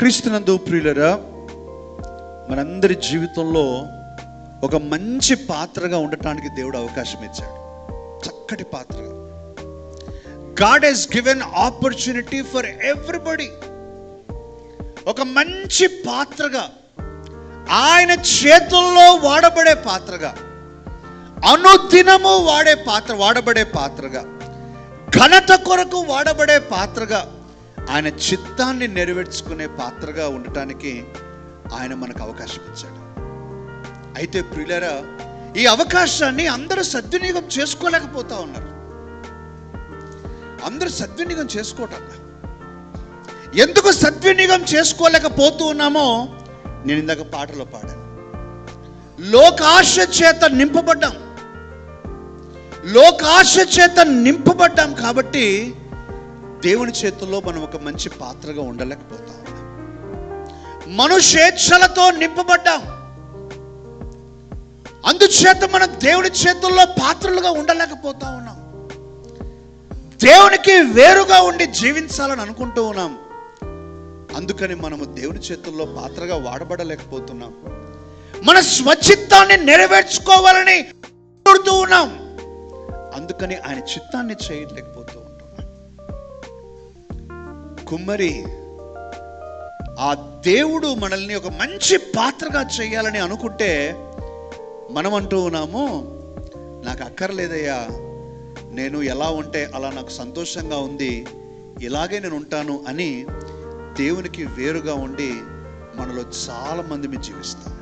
క్రీస్తునందు ప్రియులరా మనందరి జీవితంలో ఒక మంచి పాత్రగా ఉండటానికి దేవుడు అవకాశం ఇచ్చాడు. చక్కటి పాత్రగా god he's given opportunity for everybody ఒక మంచి పాత్రగా ఆయన చేతుల్లో వాడబడే పాత్రగా అనుదినము వాడే పాత్ర వాడబడే పాత్రగా ఘనత కొరకు వాడబడే పాత్రగా ఆయన చిత్తాన్ని నెరవేర్చుకునే పాత్రగా ఉండటానికి ఆయన మనకు అవకాశం ఇచ్చాడు. అయితే ప్రియులరా ఈ అవకాశాన్ని అందరూ సద్వినియోగం చేసుకోలేకపోతా ఉన్నారు. అందరూ సద్వినియోగం చేసుకోవటం ఎందుకు సద్వినియోగం చేసుకోలేకపోతూ ఉన్నామో నేను ఇందాక పాటలో పాడాను. లోకాశ చేత నింపబడ్డాం. లోకాశ చేత నింపబడ్డాం కాబట్టి దేవుని చేతుల్లో మనం ఒక మంచి పాత్రగా ఉండలేకపోతాం. మనుషేచ్ఛలతో నింపబడ్డాం. అందుచేత మనం దేవుని చేతుల్లో పాత్రలుగా ఉండలేకపోతా ఉన్నాం. దేవునికి వేరుగా ఉండి జీవించాలని అనుకుంటూ ఉన్నాం. అందుకని మనము దేవుని చేతుల్లో పాత్రగా వాడబడలేకపోతున్నాం. మన స్వచిత్తాన్ని నెరవేర్చుకోవాలని ఉన్నాం. అందుకని ఆయన చిత్తాన్ని చేయలేకపోతూ కుమ్మరి. ఆ దేవుడు మనల్ని ఒక మంచి పాత్రగా చేయాలని అనుకుంటే మనం అంటూ ఉన్నాము నాకు అక్కర్లేదయ్యా. నేను ఎలా ఉంటే అలా నాకు సంతోషంగా ఉంది ఇలాగే నేను ఉంటాను అని దేవునికి వేరుగా ఉండి మనలో చాలామంది మేము జీవిస్తాం.